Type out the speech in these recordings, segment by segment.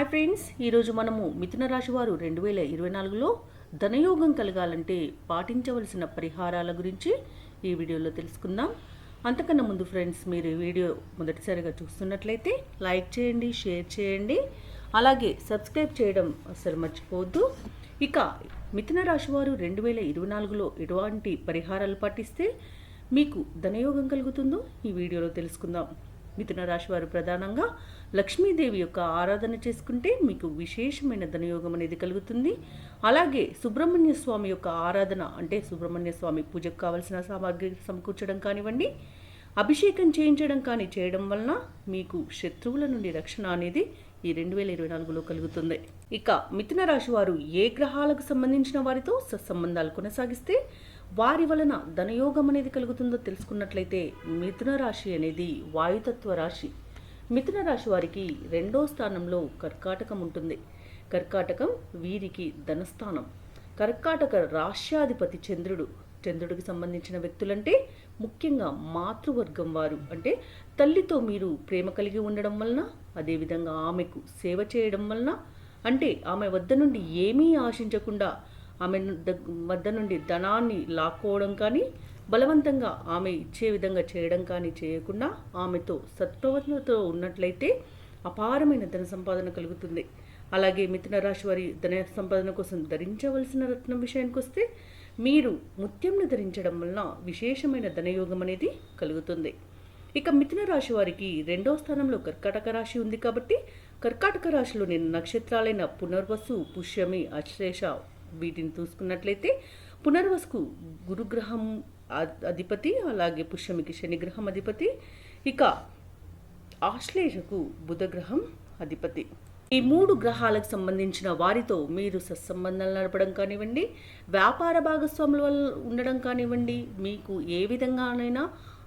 Hi friends ఈరోజు మనము మిథున రాశి వారు రెండు వేల ఇరవై నాలుగులో ధనయోగం కలగాలంటే పాటించవలసిన పరిహారాల గురించి ఈ వీడియోలో తెలుసుకుందాం. అంతకన్నా ముందు ఫ్రెండ్స్ మీరు ఈ వీడియో మొదటిసారిగా చూస్తున్నట్లయితే లైక్ చేయండి షేర్ చేయండి. అలాగే సబ్స్క్రైబ్ చేయడం అస్సలు మర్చిపోవద్దు. ఇక మిథున రాశి వారు రెండు వేల ఇరవై నాలుగులో ఎటువంటి పరిహారాలు పాటిస్తే మీకు ధనయోగం కలుగుతుందో ఈ వీడియోలో తెలుసుకుందాం. మిథున రాశి వారు ప్రధానంగా లక్ష్మీదేవి యొక్క ఆరాధన చేసుకుంటే మీకు విశేషమైన ధనయోగం అనేది కలుగుతుంది. అలాగే సుబ్రహ్మణ్య స్వామి యొక్క ఆరాధన అంటే సుబ్రహ్మణ్య స్వామి పూజకు కావలసిన సామాగ్రి సమకూర్చడం కానివ్వండి అభిషేకం చేయించడం కానీ చేయడం వలన మీకు శత్రువుల నుండి రక్షణ అనేది ఈ రెండు వేల ఇరవై నాలుగులో కలుగుతుంది. ఇక మిథున రాశి వారు ఏ గ్రహాలకు సంబంధించిన వారితో సత్సంబంధాలు కొనసాగిస్తే వారి వలన ధనయోగం అనేది కలుగుతుందో తెలుసుకున్నట్లయితే మిథున రాశి అనేది వాయుతత్వ రాశి. మిథున రాశి వారికి రెండో స్థానంలో కర్కాటకం ఉంటుంది. కర్కాటకం వీరికి ధనస్థానం. కర్కాటక రాష్ట్రాధిపతి చంద్రుడు. చంద్రుడికి సంబంధించిన వ్యక్తులంటే ముఖ్యంగా మాతృవర్గం వారు. అంటే తల్లితో మీరు ప్రేమ కలిగి ఉండడం వలన అదేవిధంగా ఆమెకు సేవ చేయడం వలన అంటే ఆమె వద్ద నుండి ఏమీ ఆశించకుండా ఆమె వద్ద నుండి ధనాన్ని లాక్కోవడం కానీ బలవంతంగా ఆమె ఇచ్చే విధంగా చేయడం కానీ చేయకుండా ఆమెతో సత్ప్రవర్తనతో ఉన్నట్లయితే అపారమైన ధన సంపాదన కలుగుతుంది. అలాగే మిథున రాశి వారి ధన సంపాదన కోసం ధరించవలసిన రత్నం విషయానికి వస్తే మీరు ముత్యంను ధరించడం వలన విశేషమైన ధనయోగం అనేది కలుగుతుంది. ఇక మిథున రాశి వారికి రెండో స్థానంలో కర్కాటక రాశి ఉంది కాబట్టి కర్కాటక రాశిలోని నక్షత్రాలైన పునర్వసు పుష్యమి అశ్లేష వీటిని చూసుకున్నట్లయితే పునర్వసుకు గురుగ్రహం అ- అధిపతి అలాగే పుష్యమికి శనిగ్రహం అధిపతి ఇక ఆశ్లేషకు బుధగ్రహం అధిపతి. ఈ మూడు గ్రహాలకు సంబంధించిన వారితో మీరు సత్సంబంధాలు నడపడం కానివ్వండి వ్యాపార భాగస్వాముల వల్ల ఉండడం కానివ్వండి మీకు ఏ విధంగానైనా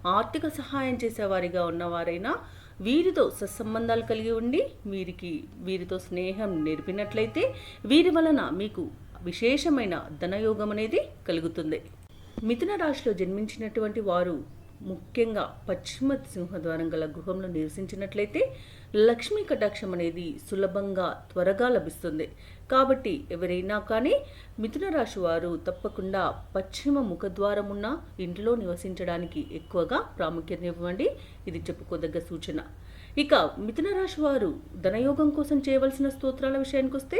ఆర్థిక సహాయం చేసేవారిగా ఉన్నవారైనా వీరితో సత్సంబంధాలు కలిగి ఉండి వీరికి వీరితో స్నేహం నేర్పినట్లయితే వీరి వలన మీకు విశేషమైన ధనయోగం అనేది కలుగుతుంది. మిథున రాశిలో జన్మించినటువంటి వారు ముఖ్యంగా పశ్చిమ సింహద్వారం గల గృహంలో నివసించినట్లయితే లక్ష్మీ కటాక్షం అనేది సులభంగా త్వరగా లభిస్తుంది. కాబట్టి ఎవరైనా కానీ మిథున రాశి వారు తప్పకుండా పశ్చిమ ముఖద్వారం ఉన్న ఇంట్లో నివసించడానికి ఎక్కువగా ప్రాముఖ్యత ఇవ్వండి. ఇది చెప్పుకోదగ్గ సూచన. ఇక మిథున రాశి వారు ధనయోగం కోసం చేయవలసిన స్తోత్రాల విషయానికి వస్తే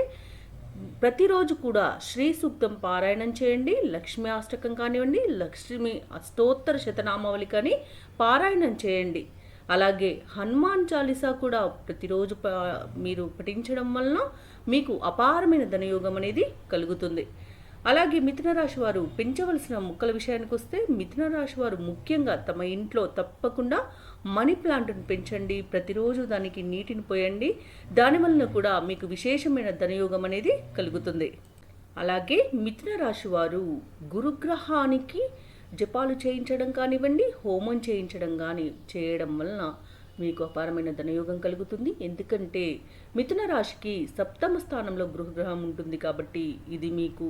ప్రతిరోజు కూడా శ్రీ సూక్తం పారాయణం చేయండి లక్ష్మీ అష్టకం కానివ్వండి లక్ష్మి అష్టోత్తర శతనామావళి కానీ పారాయణం చేయండి. అలాగే హనుమాన్ చాలీసా కూడా ప్రతిరోజు మీరు పఠించడం వలన మీకు అపారమైన ధనయోగం అనేది కలుగుతుంది. అలాగే మిథున రాశి వారు పెంచవలసిన మొక్కల విషయానికి వస్తే మిథున రాశి వారు ముఖ్యంగా తమ ఇంట్లో తప్పకుండా మనీ ప్లాంట్ను పెంచండి. ప్రతిరోజు దానికి నీటిని పోయండి. దాని వలన కూడా మీకు విశేషమైన ధనయోగం అనేది కలుగుతుంది. అలాగే మిథున రాశి వారు గురుగ్రహానికి జపాలు చేయించడం కానివ్వండి హోమం చేయించడం కానీ చేయడం వలన మీకు అపారమైన ధనయోగం కలుగుతుంది. ఎందుకంటే మిథున రాశికి సప్తమ స్థానంలో గృహగ్రహం ఉంటుంది కాబట్టి ఇది మీకు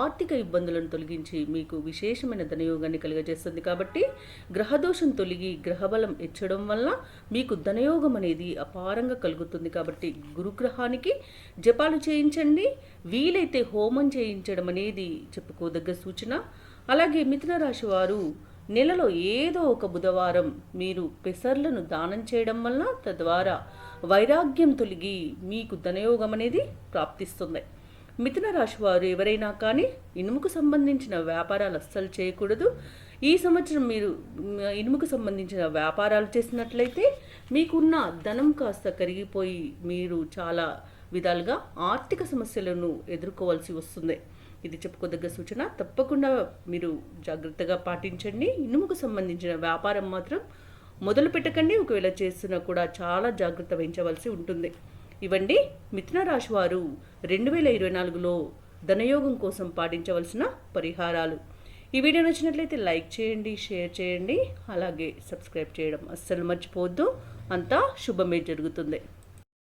ఆర్థిక ఇబ్బందులను తొలగించి మీకు విశేషమైన ధనయోగాన్ని కలుగజేస్తుంది. కాబట్టి గ్రహదోషం తొలగి గ్రహబలం ఎచ్చడం వల్ల మీకు ధనయోగం అనేది అపారంగా కలుగుతుంది. కాబట్టి గురుగ్రహానికి జపాలు చేయించండి. వీలైతే హోమం చేయించడం అనేది చెప్పుకోదగ్గ సూచన. అలాగే మిథున రాశి వారు నెలలో ఏదో ఒక బుధవారం మీరు పెసర్లను దానం చేయడం వలన తద్వారా వైరాగ్యం తొలగి మీకు ధనయోగం అనేది ప్రాప్తిస్తుంది. మిథున రాశి వారు ఎవరైనా కానీ ఇనుముకు సంబంధించిన వ్యాపారాలు అస్సలు చేయకూడదు. ఈ సంవత్సరం మీరు ఇనుముకు సంబంధించిన వ్యాపారాలు చేసినట్లయితే మీకున్న ధనం కాస్త కరిగిపోయి మీరు చాలా విధాలుగా ఆర్థిక సమస్యలను ఎదుర్కోవాల్సి వస్తుంది. ఇది చెప్పుకోదగ్గ సూచన. తప్పకుండా మీరు జాగ్రత్తగా పాటించండి. ఇనుముకు సంబంధించిన వ్యాపారం మాత్రం మొదలు పెట్టకండి. ఒకవేళ చేస్తున్నా కూడా చాలా జాగ్రత్త వహించవలసి ఉంటుంది. ఇవండి మిథున రాశి వారు రెండు వేల ఇరవై నాలుగులో ధనయోగం కోసం పాటించవలసిన పరిహారాలు. ఈ వీడియో నచ్చినట్లయితే లైక్ చేయండి షేర్ చేయండి. అలాగే సబ్స్క్రైబ్ చేయడం అస్సలు మర్చిపోవద్దు. అంతా శుభమే జరుగుతుంది.